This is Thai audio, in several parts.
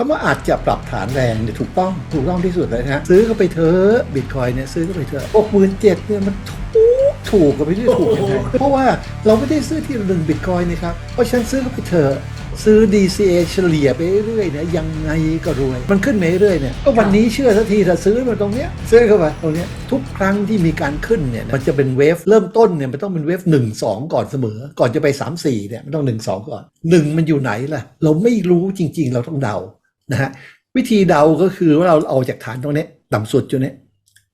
คำว่าอาจจะปรับฐานแรงเนี่ยถูกต้องถูกต้องที่สุดเลยนะฮะซื้อเข้าไปเถอะบิตคอยเนี่ยซื้อเข้าไปเถอะหกหมื่นเจ็ดเนี่ยมันถูกถูกกับไม่ได้ถูกยังไงเพราะว่าเราไม่ได้ซื้อที่ละหนึ่งบิตคอยนะครับ เพราะฉะนันซื้อเข้าไปเถอะซื้อ DCA เฉลี่ยไปเรื่อยๆเนี่ยยังไงก็รวย มันขึ้นไปเรื่อยๆเนี่ยก็วันนี้เชื่อสักทีถ้าซื้อมาตรงเนี้ยซื้อเข้าไปตรงเนี้ยทุกครั้งที่มีการขึ้นเนี่ยมันจะเป็นเวฟเริ่มต้นเนี่ยมันต้องเป็นเวฟหนึ่งสองก่อนเสมอ ก่อนจะไปสามสี่เนี่ยมันต้องหนึ่งสองก่อนหนึ่งมันอยู่ไหนล่ะ เราไม่รู้จริง ๆ เราต้องเดา นะฮะวิธีเดาก็คือว่าเราเอาจากฐานตรงนี้ ต่ำสุดจุดนี้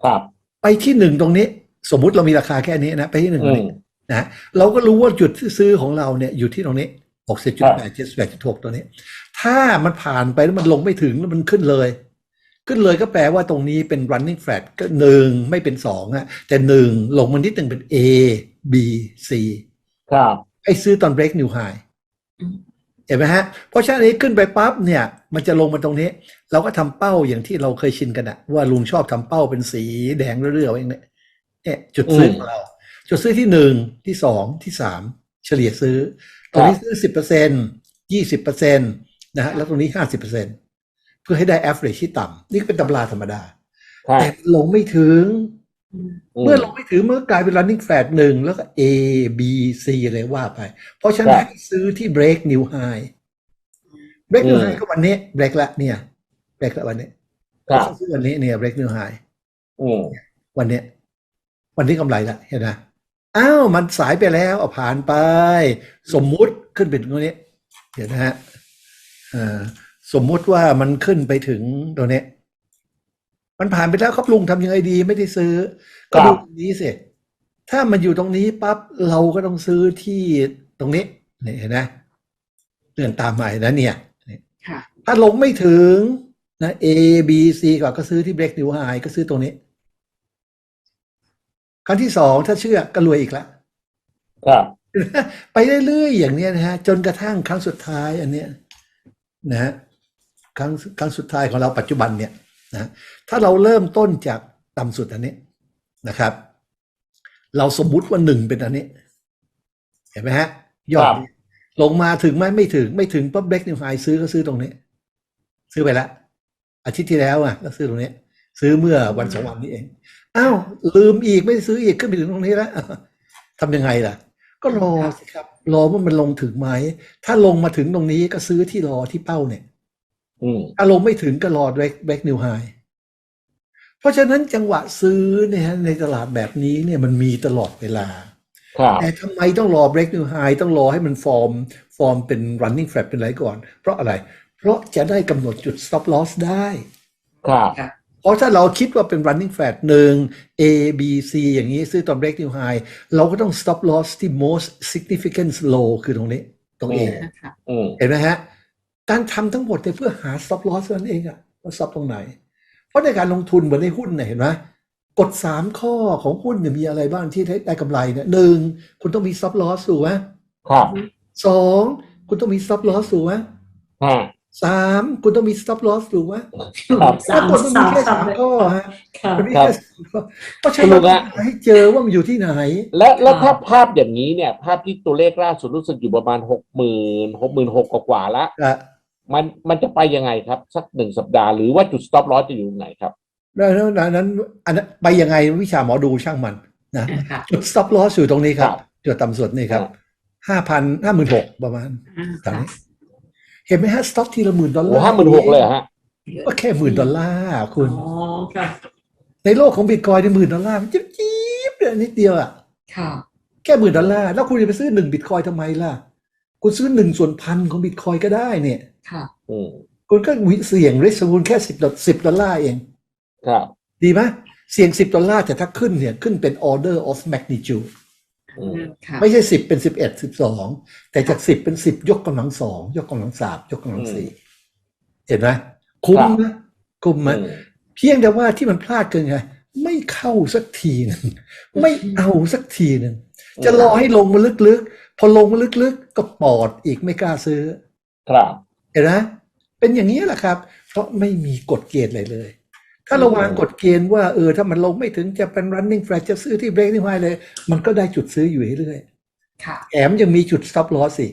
ครับ ไปที่หนึ่งตรงนี้ สมมุติเรามีราคาแค่นี้นะ ไปที่หนึ่งตอืรงมนี้นะเราก็รู้ว่าจุดที่ซื้อของเราเนี่ยอยู่ที่ตรงนี้หกสิบจุดแปดเจ็ดสิบแปดจุดหกตัวนี้ ถ้ามันผ่านไปแล้วมันลงไม่ถึงแล้วมันขึ้นเลย ขึ้นเลยก็แปลว่าตรงนี้เป็น running flat ก็หนึ่งไม่เป็นสองอะแต่หนึ่งลงมานิดหนึ่งเป็น A B C ครับไอ้ซื้อตอน break new high อืม เห็นไหมฮะ เพราะฉะนั้นอันนี้ขึ้นไปปั๊บเนี่ย มันจะลงมาตรงนี้ เราก็ทำเป้าอย่างที่เราเคยชินกันอะว่าลุงชอบทำเป้าเป็นสีแดงเรื่อยๆไว้อย่างเนี้ยเนี่ยจุดซื้อของเรา จุดซื้อที่หนึ่งที่สองที่สามเฉลี่ยซื้อตรงนี้ซื้อสิบเปอร์เซ็นยี่สิบเปอร์เซ็นต์นะฮะแล้วตรงนี้ห้าสิบเปอร์เซ็นเพื่อให้ได้ average ที่ต่ำนี่ก็เป็นตำราธรรมดาครับแต่ลงไม่ถึงอืม เมื่อลงไม่ถึงเมื่อกลายเป็น running flat หนึ่งแล้วก็ A B C อะไรว่าไป เพราะฉะนั้นให้ซื้อที่ break new high break new high ก็วันนี้ break ละเนี่ย break ละวันนี้ครับซื้อวันนี้เนี่ย break new high อืมวันเนี้ยวันนี้กำไรละเห็นไหมอ้าวมันสายไปแล้วเอาผ่านไป สมมุติขึ้นไปถึงตรงนี้ เดี๋ยวนะฮะเอ่อสมมุติว่ามันขึ้นไปถึงตรงนี้ มันผ่านไปแล้วครับลุงทำยังไงดีไม่ได้ซื้อ ก็ดูตรงนี้สิถ้ามันอยู่ตรงนี้ปั๊บเราก็ต้องซื้อที่ตรงนี้นี่เห็นไหมเลื่อนตามมาเห็นนะเนี่ยค่ะถ้าลงไม่ถึงนะ A B C ก่อนก็ซื้อที่ break new high ก็ซื้อตรงนี้ ครั้งที่สองถ้าเชื่อก็รวยอีกแล้วครับไปเรื่อยๆอย่างเนี้ยนะฮะ จนกระทั่งครั้งสุดท้ายอันเนี้ยนะฮะครั้งครั้งสุดท้ายของเราปัจจุบันเนี่ย นะถ้าเราเริ่มต้นจากต่ำสุดอันนี้นะครับ เราสมมุติว่าหนึ่งเป็นอันนี้ เห็นไหมฮะ ยอดนี้ลงมาถึงไหมไม่ถึง ไม่ถึงปั๊บเบรกนิวไฮซื้อก็ซื้อตรงนี้ ซื้อไปแล้วอาทิตย์ที่แล้วอะก็ซื้อตรงนี้ ซื้อเมื่อวันสองวันนี้เองอ้าวลืมอีกไม่ได้ซื้ออีกขึ้นไปถึงตรงนี้แล้วทำยังไงล่ะ ก็รอสิครับ รอว่ามันลงถึงไหมถ้าลงมาถึงตรงนี้ก็ซื้อที่รอที่เป้าเนี่ยอืม ถ้าลงไม่ถึงก็รอแบ็กแบ็กนิวไฮเพราะฉะนั้นจังหวะซื้อเนี่ยฮะในตลาดแบบนี้เนี่ยมันมีตลอดเวลาครับแต่ทำไมต้องรอ break new high ต้องรอให้มันฟอร์มฟอร์มเป็น running flat เป็นอะไรก่อน เพราะอะไร เพราะจะได้กำหนดจุด stop loss ได้ครับค่ะเพราะถ้าเราคิดว่าเป็น running flat หนึ่ง A B C อย่างนี้ซื้อตอน break new high เราก็ต้อง stop loss ที่ most significant low คือตรงนี้ ตรง A อืมค่ะอืมเห็นไหมฮะ การทำทั้งหมดเนี่ยเพื่อหา stop loss เท่านั้นเองอะว่า stop ตรงไหน เพราะในการลงทุนเหมือนในหุ้นเนี่ยเห็นไหมกฎสามข้อของหุ้นเนี่ยมีอะไรบ้างที่ได้ได้กำไรเนี่ยหนึ่งคุณต้องมี stop loss ถูกไหมครับสองคุณต้องมี stop loss ถูกไหมห้าสามคุณต้องมี stop loss ถูกไหมครับสามกฎมันมีสามแค่สาสามมข้อฮะค่ะมันมีครับแค่สามข้อเพราะฉะนั้นคุณลุงฮะให้เจอว่ามันอยู่ที่ไหน และแล้วถ้าภาพอย่างนี้เนี่ย ภาพที่ตัวเลขล่าสุดรู้สึกอยู่ประมาณหกหมื่นหกหมื่นหกกว่าๆแล้วอะ มันมันจะไปยังไงครับ สักหนึ่งสัปดาห์หรือว่าจุด stop loss จะอยู่ตรงไหนครับดังนั้นดังนั้นอันนั้นไปยังไงวิชาหมอดูช่างมันนะค่ะจุด stop loss อยู่ตรงนี้ครับครับ จุดต่ำสุดนี่ครับครับห้าพันห้าหมื่นหกประมาณอ่าตอนค่ะนี้เห็นไหมฮะ stop ทีละหมื่นดอลโอ้ลาร์ห้าหมื่นหกเลยเหรอฮะก็แค่หมื่นดอลลาร์คุณอ๋อค่ะในโลกของบิตคอยในหมื่นดอลลาร์มันจิ๊บจิ๊บเดียวนิดเดียวอะค่ะแค่หมื่นดอลลาร์แล้วคุณจะไปซื้อหนึ่งบิตคอยทำไมล่ะ คุณซื้อหนึ่งส่วนพันของบิตคอยก็ได้เนี่ย ค่ะ อืมคุณก็วิเสี่ยงริสคูณแค่สิบสิบดอลลาร์เอง ครับ ดีไหมเสี่ยงสิบดอลลาร์แต่ถ้าขึ้นเนี่ย ขึ้นเป็น order of magnitude อืมค่ะ ไม่ใช่สิบเป็นสิบเอ็ดสิบสองแต่จากสิบเป็นสิบยกกำลังสองยกกำลังสามยกกำลังสี่เห็นไหมคุ้มนะคุ้มไหมอืม เพียงแต่ว่าที่มันพลาดเกินไงไม่เข้าสักทีหนึ่งไม่เอาสักทีหนึ่งจะรอให้ลงมาลึกๆ พอลงมาลึกๆก็ปอดอีกไม่กล้าซื้อ ครับเห็นไหมเป็นอย่างนี้แหละครับ เพราะไม่มีกฎเกณฑ์อะไรเลย ถ้าเราวางกฎเกณฑ์ว่าเออถ้ามันลงไม่ถึงจะเป็น running flat จะซื้อที่ breaking high เลย มันก็ได้จุดซื้ออยู่เรื่อยๆค่ะแถมยังมีจุด stop loss สิ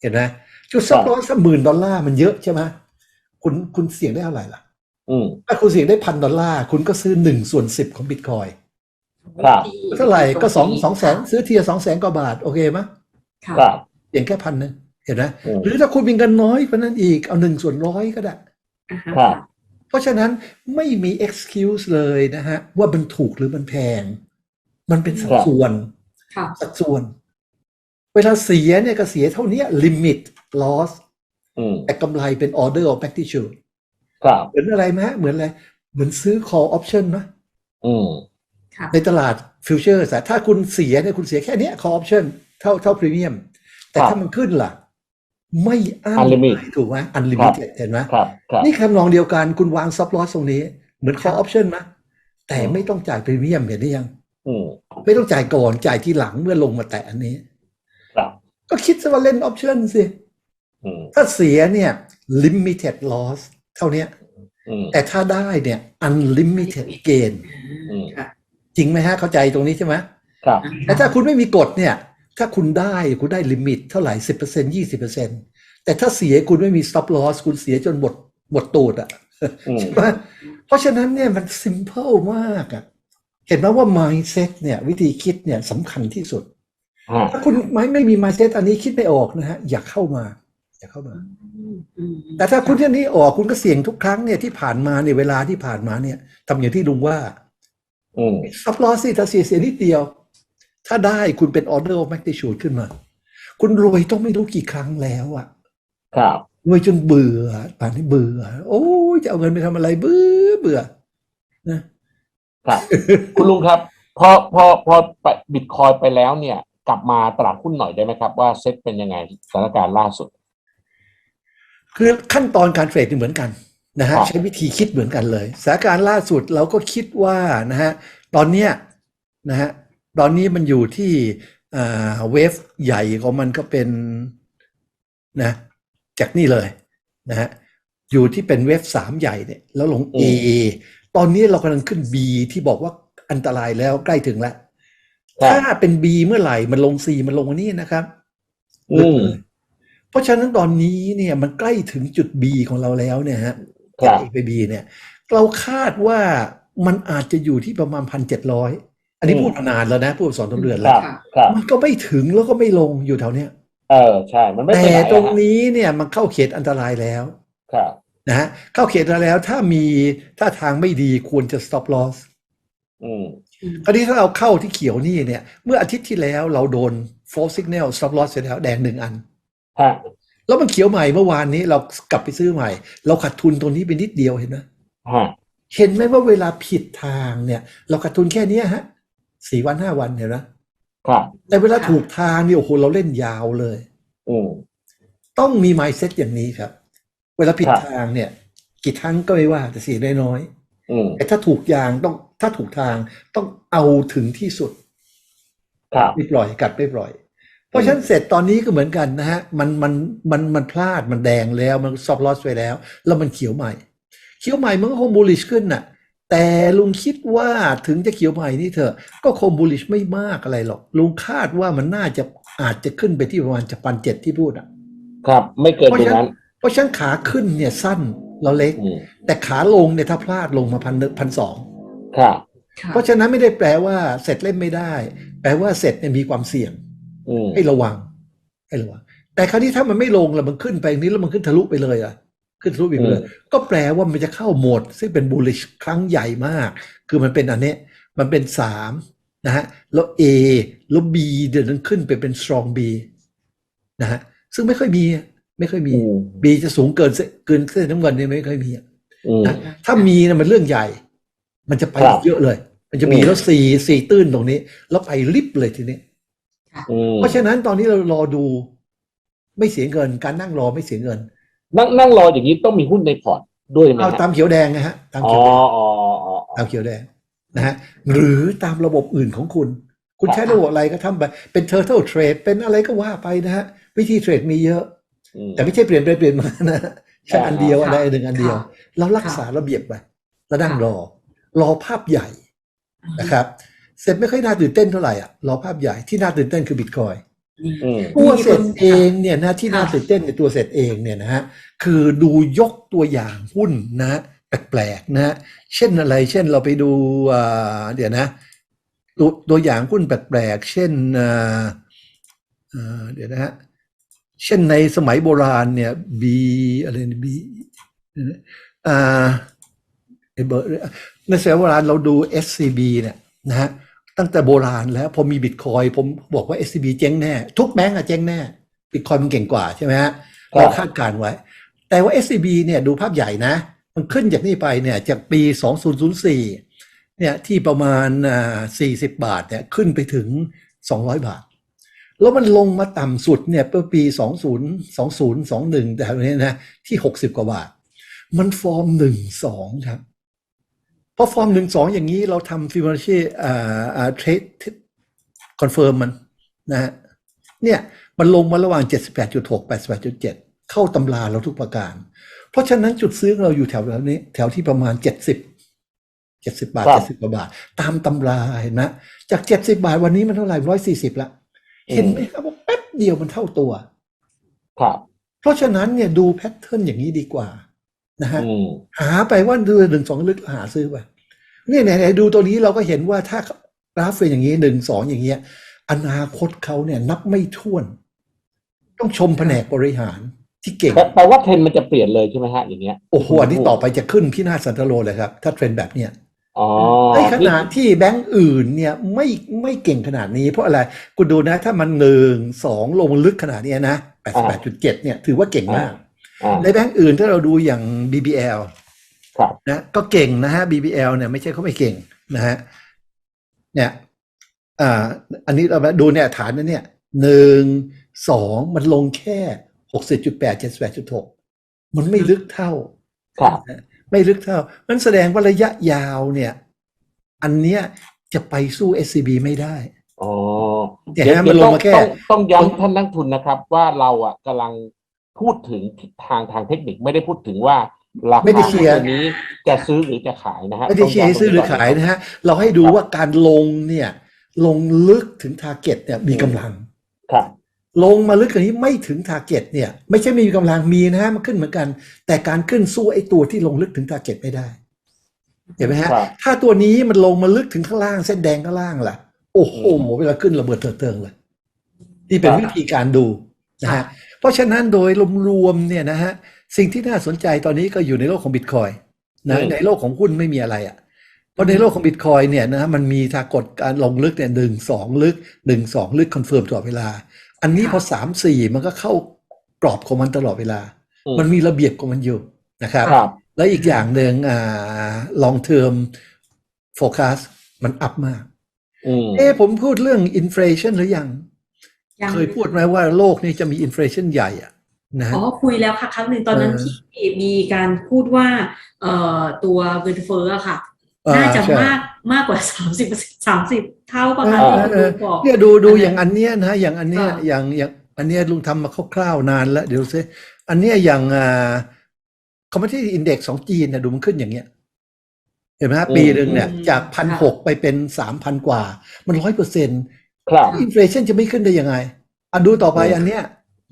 เห็นไหมจุด stop ครับ loss สักหมื่นดอลลาร์มันเยอะใช่ไหมคุณคุณเสี่ยงได้เท่าไหร่ล่ะอืมถ้าคุณเสี่ยงได้พันดอลลาร์คุณก็ซื้อหนึ่งส่วนสิบของบิตคอย ครับ เท่าไหร่ก็สองสองแสนซื้อเทียสองแสนกว่าบาท โอเคไหมค่ะครับเพียงแค่พันหนึงเห็นไหมอืม หรือถ้าคุณมีเงินน้อยกว่านั้นอีกเอาหนึ่งส่วนร้อยก็ได้ อ่าฮะครับ เพราะฉะนั้นไม่มี excuse เลยนะฮะ ว่ามันถูกหรือมันแพง มันเป็นสัดส่วน ค่ะ สัดส่วน เวลาเสียเนี่ยก็เสียเท่านี้ limit loss อืมแต่กำไรเป็น order of magnitude ครับ เหมือนอะไรไหมฮะเหมือนอะไร เหมือนซื้อ call option นะอืมค่ะ ในตลาดฟิวเจอร์ถ้าคุณเสียเนี่ยคุณเสียแค่เนี้ย call option เท่าเท่าพรีเมียม แต่ครับถ้ามันขึ้นล่ะ ไม่อั้น Unlimit ถูกไหม unlimited เห็นไหมครับครับนี่คำนองเดียวกันคุณวาง stop loss ตรงนี้ เหมือน call option นะแต่อืมไม่ต้องจ่ายพรีเมียมเห็นหรือยังอืมไม่ต้องจ่ายก่อนจ่ายทีหลังเมื่อลงมาแตะอันนี้ครับก็คิดซะว่าเล่น option สิอืมถ้าเสียเนี่ย limited loss เท่าเนี้ยอืมแต่ถ้าได้เนี่ย unlimited gain อืมค่ะ จริงไหมฮะเข้าใจตรงนี้ใช่ไหมครับแต่ถ้าคุณไม่มีกฎเนี่ย ถ้าคุณได้คุณได้ลิมิตเท่าไหร่สิบเปอร์เซ็นยี่สิบเปอร์เซ็นแต่ถ้าเสียคุณไม่มี stop loss คุณเสียจนหมดหมดตูดอะอืมใช่ไหมเพราะฉะนั้นเนี่ยมัน simple มากอะเห็นไหมว่า mindset เนี่ย วิธีคิดเนี่ยสำคัญที่สุดฮะถ้าคุณไม่ไม่มี mindset อันนี้คิดไม่ออกนะฮะ อย่าเข้ามา อย่าเข้ามาอืมอืมแต่ถ้าคุณที่นี้ออกคุณก็เสี่ยงทุกครั้งเนี่ยที่ผ่านมาเนี่ยเวลาที่ผ่านมาเนี่ยทำอย่างที่ลุงว่าอืม ซับลอสสิถ้าเสียเสียนิดเดียว ถ้าได้คุณเป็น order of magnitude ขึ้นมา คุณรวยต้องไม่รู้กี่ครั้งแล้วอะครับรวยจนเบื่อป่านนี้เบื่อ โอ้ยจะเอาเงินไปทำอะไรเบื่อเบื่อนะครับ คุณลุงครับ พอพอพอไปบิตคอยไปแล้วเนี่ย กลับมาตลาดหุ้นหน่อยได้ไหมครับ ว่าเซ็ตเป็นยังไงสถานการณ์ล่าสุด คือขั้นตอนการเทรดนี่เหมือนกัน นะฮะครับใช้วิธีคิดเหมือนกันเลยสถานการณ์ล่าสุดเราก็คิดว่านะฮะตอนเนี้ยนะฮะตอนนี้มันอยู่ที่อ่าเวฟใหญ่ของมันก็เป็นนะจากนี่เลยนะฮะอยู่ที่เป็นเวฟสามใหญ่เนี่ยแล้วลง A ตอนนี้เรากำลังขึ้น B ที่บอกว่าอันตรายแล้วใกล้ถึงแล้วครับถ้าเป็น B เมื่อไหร่มันลง C มันลงอันนี้นะครับอืมเพราะฉะนั้นตอนนี้เนี่ยมันใกล้ถึงจุด B ของเราแล้วเนี่ยฮะครับ จาก A ไป B เนี่ย เราคาดว่ามันอาจจะอยู่ที่ประมาณพันเจ็ดร้อยอันนี้อืมพูดมานานแล้วนะ พูดสองสามเดือนคแล้รัวบครับมันก็ไม่ถึงแล้วก็ไม่ลงอยู่แถวเนี้ยเออใช่ มันไม่ไปแต่ไหนอะตรงฮะนี้เนี่ยมันเข้าเขตอันตรายแล้วครับนะฮะเข้าเขตอันตรายแล้วถ้ามีถ้าทางไม่ดีควรจะ stop loss อืมอืมคราวนี้ถ้าเราเข้าที่เขียวนี่เนี่ย เมื่ออาทิตย์ที่แล้วเราโดน false signal stop loss เสร็จแล้วแดงหนึ่งอันฮะ แล้วมันเขียวใหม่เมื่อวานนี้เรากลับไปซื้อใหม่ เราขาดทุนตรงนี้ไปนิดเดียวเห็นไหมฮะเห็นไหมว่าเวลาผิดทางเนี่ย เราขาดทุนแค่เนี้ยฮะสี่วันห้าวันเห็นไหมครับแต่เวลาถูกทางเนี่ยโอ้โหเราเล่นยาวเลยอืมต้องมี mindset อย่างนี้ครับ เวลาผิดครับทางเนี่ย กี่ครั้งก็ไม่ว่าแต่เสียน้อยอืมๆแต่ถ้าถูกยางต้องถ้าถูกทางต้องเอาถึงที่สุดครับไม่ปล่อยกัดไม่ปล่อย เพราะฉะนั้นเสร็จตอนนี้ก็เหมือนกันนะฮะมันมันมันมันพลาดมันแดงแล้วมันซอฟลอสไปแล้ว แล้วมันเขียวใหม่ เขียวใหม่มันก็คงบูลลิชขึ้นน่ะแต่ลุงคิดว่าถึงจะเขียวใหม่นี่เถอะ ก็คงบูลลิชไม่มากอะไรหรอก ลุงคาดว่ามันน่าจะอาจจะขึ้นไปที่ประมาณจะพันเจ็ดที่พูดอะ ครับ ไม่เกินตรงนั้น เพราะฉะนั้นขาขึ้นเนี่ยสั้นเราเล็กอืมแต่ขาลงเนี่ยถ้าพลาดลงมาพันพันสองครับค่ะเพราะฉะนั้นไม่ได้แปลว่าเสร็จเล่นไม่ได้ แปลว่าเสร็จเนี่ยมีความเสี่ยงอืม ให้ระวังให้ระวัง แต่คราวนี้ถ้ามันไม่ลงแล้วมันขึ้นไปนี้แล้วมันขึ้นทะลุไปเลยอะ ขึ้นทะลุไปเลย ก็แปลว่ามันจะเข้าโหมดซึ่งเป็น bullish ครั้งใหญ่มาก คือมันเป็นอันเนี้ยมันเป็นสามนะฮะแล้ว A แล้ว B เดี๋ยวนั้นขึ้นไปเป็น strong B นะฮะซึ่งไม่ค่อยมีอะไม่ค่อยมีอืม B จะสูงเกินเส้นเกินเส้นน้ำเงินเนี่ยไม่ค่อยมีอะอืมนะถ้ามีนะมันเรื่องใหญ่ มันจะไปครับเยอะเลย มันจะมีอืมแล้วสี่สี่ตื้นตรงนี้ แล้วไปลิบเลยทีนี้อืม เพราะฉะนั้นตอนนี้เรารอดู ไม่เสียเงิน การนั่งรอไม่เสียเงิน นั่งนั่งรออย่างนี้ต้องมีหุ้นในพอร์ตด้วยไหมเอาฮะตามเขียวแดงนะฮะตามอ๋อเขียวแดงอ๋ออ๋อตามเขียวแดงนะฮะหรือตามระบบอื่นของคุณ คุณใช้ระบบอะไรก็ทำไป เป็น turtle trade เป็นอะไรก็ว่าไปนะฮะ วิธีเทรดมีเยอะอืมแต่ไม่ใช่เปลี่ยนไปเปลี่ยนมานะใช่อันเดียวค่ะอะไรหนึ่งอันเดียวค่ะเรารักษาระเบียบไปแล้วนั่งรอ รอภาพใหญ่นะครับ เสร็จไม่ค่อยน่าตื่นเต้นเท่าไหร่อะรอภาพใหญ่ที่น่าตื่นเต้นคือบิตคอยนี่อืมตัวมีเสร็จคนเองเนี่ยนะที่น่าค่ะตื่นเต้นในตัวเสร็จเองเนี่ยนะฮะคือดูยกตัวอย่างหุ้นนะฮะแปลกๆนะฮะเช่นอะไร เช่นเราไปดูอ่าเดี๋ยวนะตัวตัวอย่างหุ้นแปลกๆเช่นอ่าอ่าเดี๋ยวนะฮะเช่นในสมัยโบราณเนี่ย B อะไรนะ B อ่าไอ้เบอร์ในสมัยโบราณเราดู SCB เนี่ยนะฮะ ตั้งแต่โบราณแล้วพอมีบิตคอยผมบอกว่า SCB เจ๊งแน่ ทุกแบงก์อะเจ๊งแน่บิตคอยมันเก่งกว่าใช่ไหมฮะครับเราคาดการณ์ไว้ แต่ว่า SCB เนี่ยดูภาพใหญ่นะ มันขึ้นจากนี่ไปเนี่ยจากปี 2004 เนี่ยที่ประมาณอ่า40 บาทเนี่ยขึ้นไปถึง 200 บาท แล้วมันลงมาต่ำสุดเนี่ยเมื่อปี 20 20 21 แต่วันนี้นะที่ 60 กว่าบาท มันฟอร์ม 1 2 ครับ พอฟอร์มหนึ่งสองอย่างนี้เราทำฟิโบนัชชีอ่าอ่าเทรดคอนเฟิร์มมันนะฮะเนี่ยมันลงมาระหว่าง 78.6 88.7 เข้าตำราเราทุกประการ เพราะฉะนั้นจุดซื้อของเราอยู่แถวนี้ แถวที่ประมาณ 70 70 บาทครับ70กว่าบาท ตามตำราเห็นไหมจาก 70 บาทวันนี้มันเท่าไหร่140ละเห็นไหมครับว่าแป๊บเดียวมันเท่าตัว ครับ เพราะฉะนั้นเนี่ยดูแพทเทิร์นอย่างนี้ดีกว่า นะฮะอืมหาไปว่าเดือนหนึ่งสองลึกหาซื้อไปเนี่ยไหนๆดูตัวนี้เราก็เห็นว่าถ้ากราฟเป็นอย่างนี้หนึ่งสองอย่างเงี้ย อนาคตเขาเนี่ยนับไม่ถ้วน ต้องชมแผนกบริหารที่เก่งแปลแปลว่าเทรนด์มันจะเปลี่ยนเลยใช่ไหมฮะอย่างเงี้ยโอ้โหอันนี้ต่อไปจะขึ้นพินาศสันตโลเลยครับ ถ้าเทรนด์แบบเนี้ยอ๋อในขณะที่แบงก์อื่นเนี่ยไม่ไม่เก่งขนาดนี้ เพราะอะไรคุณดูนะ ถ้ามันหนึ่งสองลงลึกขนาดเนี้ยนะแปดแปดจุดเจ็ดเนี่ยถือว่าเก่งมาก อ่าในแบงก์อื่นถ้าเราดูอย่าง BBL ครับนะก็เก่งนะฮะ BBL เนี่ยไม่ใช่เขาไม่เก่งนะฮะเนี่ยอ่าอันนี้เรามาดูเนี่ยฐานนั้นเนี่ยหนึ่งสองมันลงแค่หกสิบจุดแปดเจ็ดแปดจุดหกมันไม่ลึกเท่าครับไม่ลึกเท่ามันแสดงว่าระยะยาวเนี่ย อันเนี้ยจะไปสู้ SCB ไม่ได้อ๋อเดี๋ยวนะมันลงมาแค่ต้องต้องย้ำท่านนักทุนนะครับ ว่าเราอะกำลัง พูดถึงทิศทางทางเทคนิคไม่ได้พูดถึงว่าราไม่คาได้เชียร์ตัวนี้จะซื้อหรือจะขายนะฮะไม่ได้เชียร์ให้ซื้อหรือขายนะฮะเราให้ดูว่าการลงเนี่ย ลงลึกถึงทาร์เก็ตเนี่ยมีกำลังครับลงมาลึกกว่านี้ไม่ถึงทาร์เก็ตเนี่ย ไม่ใช่ไม่มีกำลังมีนะฮะมันขึ้นเหมือนกัน แต่การขึ้นสู้ไอ้ตัวที่ลงลึกถึงทาร์เก็ตไม่ได้เห็นไหมฮะครับถ้าตัวนี้มันลงมาลึกถึงข้างล่างเส้นแดงข้างล่างล่ะ โอ้โหเวลาขึ้นระเบิดเถิดเทิงเลยนี่เป็นครับวิธีการดู นะฮะเพราะฉะนั้นโดยรวมๆเนี่ยนะฮะสิ่งที่น่าสนใจตอนนี้ก็อยู่ในโลกของบิตคอยนะในโลกของหุ้นไม่มีอะไรอะเพราะในโลกของบิตคอยเนี่ยนะมันมีทากฎการลงลึกเนี่ยหนึ่งสองลึกหนึ่งสองลึกคอนเฟิร์มตลอดเวลา อันนี้พอสามสี่มันก็เข้ากรอบของมันตลอดเวลาอืมมันมีระเบียบของมันอยู่นะครับครับแล้วอีกอย่างหนึ่งอ่า long term forecast มันอัพมากอืมเอ๊ะผมพูดเรื่อง inflation หรือยังยัง เคยพูดไหมว่าโลกนี้จะมี inflation ใหญ่อะนะฮะอ๋อคุยแล้วค่ะครั้งหนึ่งตอนนั้นเออที่มีการพูดว่าเอ่อตัวเงินเฟ้ออะค่ะอ่าน่าจะใช่มากมากกว่าสามสิบสามสิบเท่าป่ะคะเออที่คุณเอลุองบอกเนี่ยดูดูอันนั้นอย่างอันเนี้ยนะอย่างอันเนี้ยค่ะอย่างอย่างอันเนี้ยลุงทำมาคร่าวๆนานแล้วเดี๋ยวซิอันเนี้ยอย่างอ่า commodity index ของจีนเนี่ยดูมันขึ้นอย่างเงี้ยเห็นไหมฮะอืมปีหนึ่งเนี่ยอืมจากพันค่ะหกไปเป็นสามพันกว่า มันร้อยเปอร์เซ็นต์ ครับอินฟลชันจะไม่ขึ้นได้ยังไงอันดูต่อไปอืมอันเนี้ย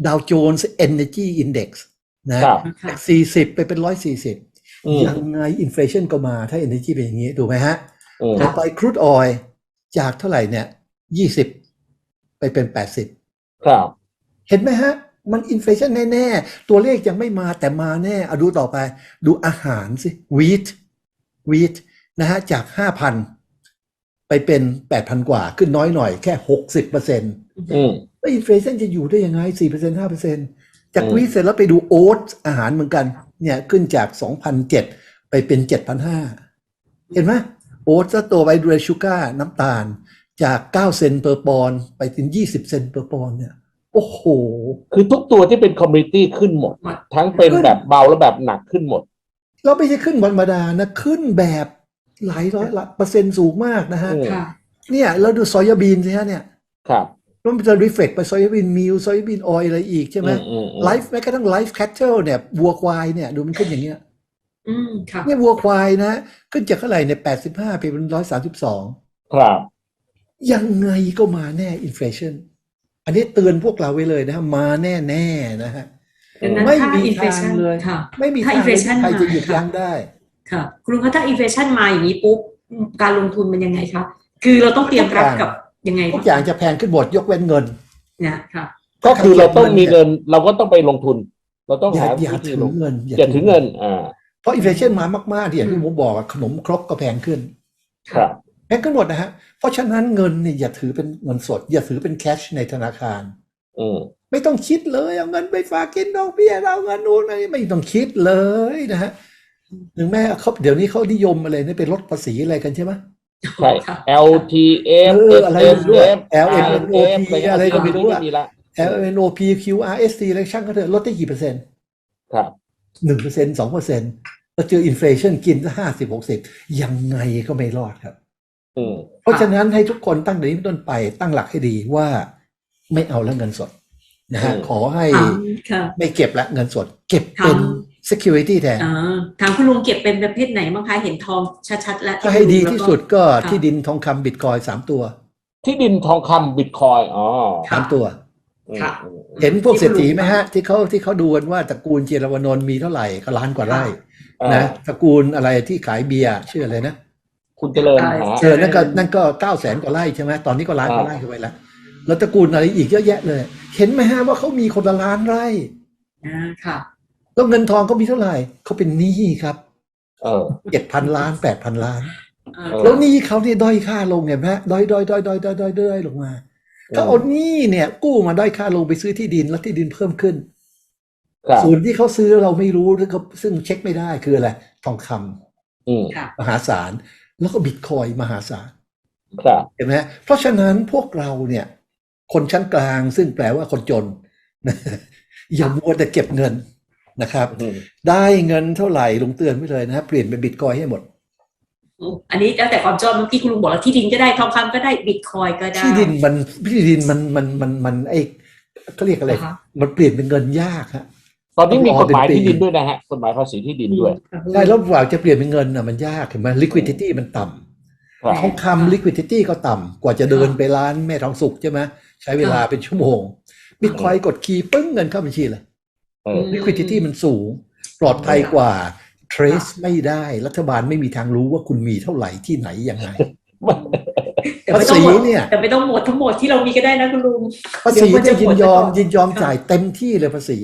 ดาวโจนส์ energy index นะครับค่ะจากสี่สิบไปเป็นร้อยสี่สิบอืมยังไงอินฟลชันก็มาถ้า energy เป็นอย่างนี้ถูกไหมฮะอืมต่อไปครูดออยจากเท่าไหร่เนี่ยยี่สิบไปเป็นแปดสิบครับ เห็นไหมฮะ มันอินฟลชันแน่ ๆ ตัวเลขยังไม่มาแต่มาแน่เอาดูต่อไป ดูอาหารสิวีทวีทนะฮะจากห้าพัน ไปเป็นแปดพันกว่าขึ้นน้อยหน่อยแค่หกสิบเปอร์เซ็นต์อืมแล้วอินฟลชันจะอยู่ได้ยังไงสี่เปอร์เซ็นห้าเปอร์เซ็นจากอืมวีทเสร็จแล้วไปดูโอ๊ตอาหารเหมือนกัน เนี่ยขึ้นจากสองพันเจ็ดไปเป็นเจ็ดพันห้าเห็นไหมโอ๊ตจะตัวไวดูเรชูการ์น้ำตาล จากเก้าเซนเปอร์ปอนด์ไปถึงยี่สิบเซนเปอร์ปอนด์เนี่ยโอ้โห คือทุกตัวที่เป็นคอมมูนิตี้ขึ้นหมดหมดทั้งเป็นขึ้นแบบเบาและแบบหนักขึ้นหมด เราไม่ใช่ขึ้นวันธรรมดานะ ขึ้นแบบ หลายร้อยละเปอร์เซ็นต์สูงมากนะฮะอืมค่ะ เนี่ยเราดูซอยบีนสิฮะเนี่ยครับแล้วมันจะรีเฟกไปซอยบีนมิลซอยบีนออยอะไรอีกใช่ไหมอืมอืมอืมไลฟ์แม้กระทั่งไลฟ์แคทเทิลเนี่ยวัวควายเนี่ยดูมันขึ้นอย่างเงี้ยอืมค่ะเนี่ยวัวควายนะ ขึ้นจากเท่าไหร่เนี่ยแปดสิบห้าไปเป็นร้อยสามสิบสองครับ ยังไงก็มาแน่อินฟลชันอันนี้เตือนพวกเราไว้เลยนะฮะมาแน่ๆนะฮะดังนั้นไม่ถ้ามีอินเฟทางชันเลยค่ะไม่มีถ้าทางเลยที่ inflation ใครจะมาหยุดยั้งได้ ค่ะคุณลุงคะถ้าอินเฟชันมาอย่างนี้ปุ๊บการลงทุนมันยังไงคะคือเราต้องเตรียมรับกับยังไงทุกอย่างจะแพงขึ้นหมดยกเว้นเงินเนี่ยค่ะ ก็คือเราต้องมีเงิน เราก็ต้องไปลงทุน เราต้องอย่าหาอย่าวิธีถืลองเงินอย่าถือเงินอ่าเพราะอินเฟชันมามากๆที่อย่างที่ผมบอกอะขนมครกก็แพงขึ้นครับแพงขึ้นหมดนะฮะเพราะฉะนั้นเงินเนี่ยอย่าถือเป็นเงินสด อย่าถือเป็นแคชในธนาคารอืมไม่ต้องคิดเลยเอาเงินไปฝากกินดอกเบี้ยเอาเงินนู่นนี่ไม่ต้องคิดเลยนะฮะ ถึงแม้เขาเดี๋ยวนี้เขานิยมอะไรนี่เป็นลดภาษีอะไรกันใช่ไหมใช่ค่ะ LTF เอออะไรด้วย SSF LMNOP อะไรก็ไม่รู้อะมีละ LNOP QRST อะไรช่างก็เถอะลดได้กี่เปอร์เซ็นต์ครับหนึ่งเปอร์เซ็นต์สองเปอร์เซ็นต์แล้วเจออินฟลชันกินห้าสิบหกสิบยังไงก็ไม่รอดครับอืมเพราะฉะนั้นให้ทุกคนตั้งแต่นี้เป็นต้นไปตั้งหลักให้ดีว่าไม่เอาแล้วเงินสดนะฮะอืมขอให้ถามค่ะไม่เก็บละเงินสด เก็บเป็นค่ะ security แทนอ่าถามคุณลุงเก็บเป็นประเภทไหนบ้างคะเห็นทองชัดๆแล้วถ้าให้ดีที่สุดก็ค่ะที่ดินทองคำบิตคอยสามตัว ที่ดินทองคำบิตคอยอ๋อสามตัวอืมค่ะอืมเห็นพวกเศรษฐีไหมฮะ ที่เขาที่เขาดูกันว่าตระกูลเจรวนนท์มีเท่าไหร่ก็ล้านกว่าไร่อ่านะตระกูลอะไรที่ขายเบียร์ชื่ออะไรนะ คุณเจริญหาเออนั่นก็นั่นก็เก้าแสนกว่าไร่ใช่ไหมตอนนี้ก็ล้านกว่าไร่เข้าไปแล้วแล้วตระกูลอะไรอีกเยอะแยะเลย เห็นไหมฮะว่าเขามีคนละล้านไร่อ่าค่ะ แล้วเงินทองเขามีเท่าไหร่เขาเป็นหนี้ครับเออเจ็ดพันล้านแปดพันล้านอ่าเออแล้วหนี้เขาเนี่ยด้อยค่าลงเห็นไหมฮะด้อยด้อยด้อยด้อยด้อยด้อยด้อยลงมาเขาเอาหนี้เนี่ย กู้มาด้อยค่าลงไปซื้อที่ดินแล้วที่ดินเพิ่มขึ้นครับส่วนที่เขาซื้อเราไม่รู้หรือเขาซึ่งเช็คไม่ได้คืออะไรทองคำอืมค่ะมหาศาลแล้วก็บิตคอยน์มหาศาลครับเห็นไหมเพราะฉะนั้นพวกเราเนี่ย คนชั้นกลางซึ่งแปลว่าคนจนอย่ามัวแต่เก็บเงิน นะครับอืมได้เงินเท่าไหร่ลงเตือนไว้เลยนะฮะเปลี่ยนเป็นบิตคอยน์ให้หมดอันนี้แล้วแต่ความชอบเมื่อกี้คุณลุงบอกแล้วที่ดินก็ได้ทองคำก็ได้บิตคอยก็ได้ที่ดินมันที่ดินมันมันมันมันไอ้เขาเรียกอะไรนะคะมันเปลี่ยนเป็นเงินยากฮะตอนนี้มีกฎหมายเป็นปีที่ดินด้วยนะฮะกฎหมายภาษีที่ดินด้วยใช่แล้วกว่าจะเปลี่ยนเป็นเงินน่ะมันยากเห็นไหม liquidity มันต่ำครับทองคำ liquidity ก็ต่ำกว่าจะเดินไปร้านแม่ทองสุกใช่ไหมใช้เวลาเป็นชั่วโมงบิตคอยกดคีย์ปึ้งเงินเข้าบัญชีเลยเออ liquidity มันสูง ปลอดภัยกว่า trace ไม่ได้ รัฐบาลไม่มีทางรู้ว่าคุณมีเท่าไหร่ที่ไหนยังไงแต่ไม่ต้องหมดภาษีเนี่ยแต่ไม่ต้องหมดทั้งหมดที่เรามีก็ได้นะคุณลุงภาษีเดี๋ยวมันจะจะยินยอมหมดไปก่อนยินยอมจ่ายเต็มที่เลยภาษี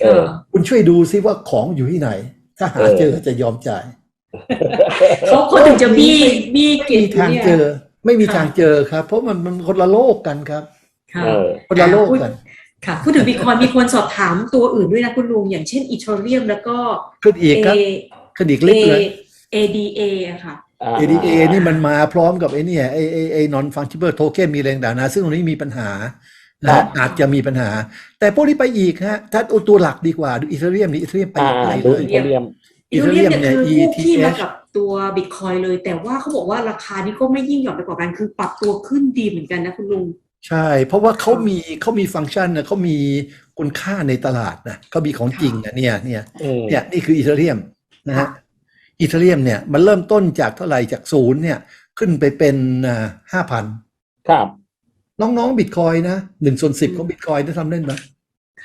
เออคุณช่วยดูซิว่าของอยู่ที่ไหน ถ้าหาเออเจอจะยอมจ่ายเขาเขาถึงจะบี้บี้เก็ไม่บมีทางนี่ยเจอ ไม่มีค่ะทางเจอครับ เพราะมันมันคนละโลกกันครับค่ะเออคนละโลกกัน ค่ะพูดถึงบิตคอยมีคนสอบถามตัวอื่นด้วยนะคุณลุงอย่างเช่นอีเทเรียมแล้วก็ขึ้นอีกครับ A ขึ้นอีก A ลิฟต์เลย ADA อะค่ะอ่า ADA นี่มันมาพร้อมกับไอ้เนี่ยไอ้ไอ้ไอ้ non fungible token มีแรงด่างนะ ซึ่งตรงนี้มีปัญหาครันะบอาจจะมีปัญหา แต่พวกนี้ไปอีกฮะ ถ้าเอาตัวหลักดีกว่าดูอีเทเรียมนี่อีเทเรียมไปอ่าไกลดูเลยอิตาเลียมอีเทเรียม Ethereum เนี่ยเนี่ยคือคู่ขี้มา ETH กับตัวบิตคอยเลย แต่ว่าเขาบอกว่าราคานี้ก็ไม่ยิ่งหย่อนไปกว่ากันคือปรับตัวขึ้นดีเหมือนกันนะคุณลุง ใช่ เพราะว่าเขามีเขามีฟังก์ชันนะเขามีคุณค่าในตลาดนะเขามีของจริงนะเนี่ยเนี่ยอืมเนี่ยนี่คืออีเทเรียมนะฮะค่ะอีเทเรียมเนี่ยมันเริ่มต้นจากเท่าไหร่จากศูนย์เนี่ยขึ้นไปเป็นห้าพันครับ น้องๆบิตคอยนะหนึ่งส่วนสิบของบิตคอยได้ทำเล่นไหม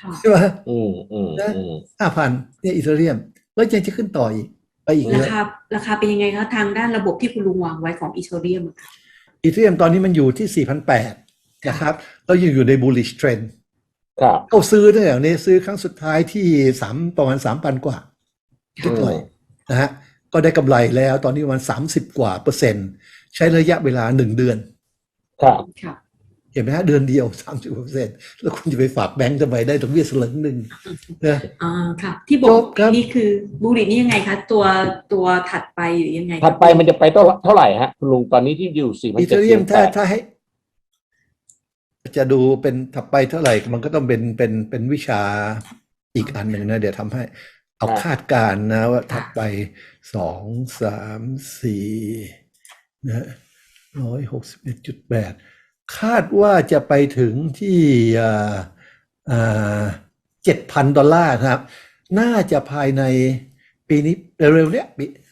ค่ะใช่ไหมอืมอืมอืมห้าพันเนี่ยอีเทเรียมแล้วยังจะขึ้นต่ออีกไปอีกเยราอะคาราคาเป็นยังไงคะทางด้านระบบที่คุณลุงวางไว้ของอีเทเรียมอีเทเรียมตอนนี้มันอยู่ที่สี่พันแปด นะครับแล้วยังอยู่ใน bullish trend ครับเขาซื้อได้อย่างนี้ซื้อครั้งสุดท้ายที่สามประมาณสามพันกว่านิดหน่อยนะฮะก็ได้กำไรแล้วตอนนี้ประมาณสามสิบกว่าเปอร์เซ็นต์ ใช้ระยะเวลาหนึ่งเดือน ครับค่ะ เห็นไหมฮะเดือนเดียวสามสิบเปอร์เซ็นต์แล้วคุณจะไปฝากแบงก์ทำไมได้ดอกเบี้ยสลึงหนึ่งนะ อ่าค่ะ ที่บอกจบครับ นี่คือบูรินี่ยังไงคะ ตัวตัวถัดไปหรือยังไงคะถัดไปมันจะไปเท่าเท่าไหร่ฮะคุณลุงตอนนี้ที่อยู่สี่พันอีเทเจ็ดเรีสิยมบแปถ้าดถ้าให้ จะดูเป็นถัดไปเท่าไหร่มันก็ต้องเป็นเป็นเป็นวิชาอีกอันหนึ่งนะ เดี๋ยวทำให้เอาคาดการณ์นะว่าถัดไปสองสามสี่นะร้อยหกสิบเอ็ดจุดแปดคาดว่าจะไปถึงที่เจ็ดพันดอลลาร์ครับ น่าจะภายในปีนี้เร็วๆเนี้ย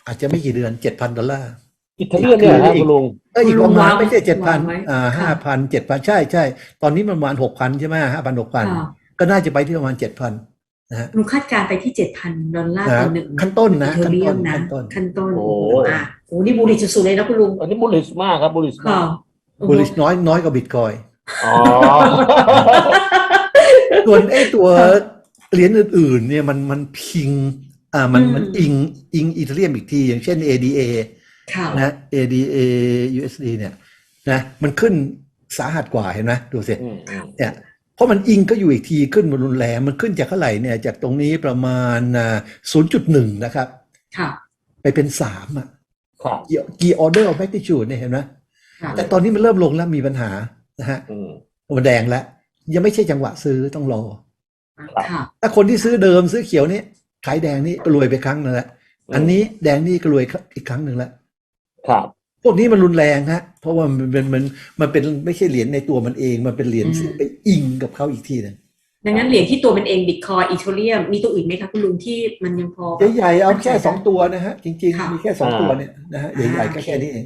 อาจจะไม่กี่เดือนเจ็ดพันดอลลาร์ อิตาเลียนเนี่ยนะคุณลุงเอออีกประมาณไม่ใช่เจ็ดพันวางไว้อ่าค่ะห้าพันเจ็ดพันใช่ใช่ตอนนี้มันประมาณหกพันใช่ไหมห้าพันหกพันค่ะก็น่าจะไปที่ประมาณเจ็ดพันนะฮะลุงคาดการณ์ไปที่เจ็ดพันดอลลาร์นะต่อหนึ่งขั้นต้นนะเทอขั้นเรียต้มนนะขั้นต้นขั้นต้นโอ้โอ้โหอะโอ้นี่บูลลิชสุดๆเลยนะคุณลุงอันนี้บูลลิชมากครับบูลลิชมาค่ะกบูลิชน้อยน้อยกว่าบิตคอยอ๋อส่วนไอ้ตัวเหรียญอื่น ๆ เนี่ยมันมันพิงอ่ามันอืมมันอิงอิงอีเทเรียมอีกที อย่างเช่น ADA ค่ะ นะ ADA USD เนี่ยนะมันขึ้นสาหัสกว่าเห็นไหมดูสิอืมอืมเนี่ยเพราะมันอิงก็อยู่อีกทีขึ้นมันรุนแรงมันขึ้นจากเท่าไหร่เนี่ยจากตรงนี้ประมาณศูนย์จุดหนึ่งนะครับ ค่ะ ไปเป็นสามอะครับกี่กี่ออเดอร์ of magnitude เนี่ยเห็นไหมค่ะแต่ตอนนี้มันเริ่มลงแล้วมีปัญหานะฮะอืมมันแดงแล้ว ยังไม่ใช่จังหวะซื้อต้องรอค่ะถ้าคนที่ซื้อเดิมซื้อเขียวนี่ขายแดงนี่ก็รวยไปครั้งหนึงแล้วอันนี้แดงนี่ก็รวยอีกครั้งหนึ่งแล้ว ครับพวกนี้มันรุนแรงฮะ เพราะว่ามันเป็นมันมันเป็นไม่ใช่เหรียญในตัวมันเอง มันเป็นเหรียญอืมที่ไปอิงกับเขาอีกทีหนึงดังนั้นเหรียญที่ตัวมันเองบิตคอยอีเทเรียมมีตัวอื่นไหมคะคุณลุงที่มันยังพอ ใหญ่ๆเอาแค่สองตัวนะฮะ จริงค่ะๆมีแค่สองอ่าตัวเนี่ยนะฮะใหญ่ๆก็แค่นี้เอง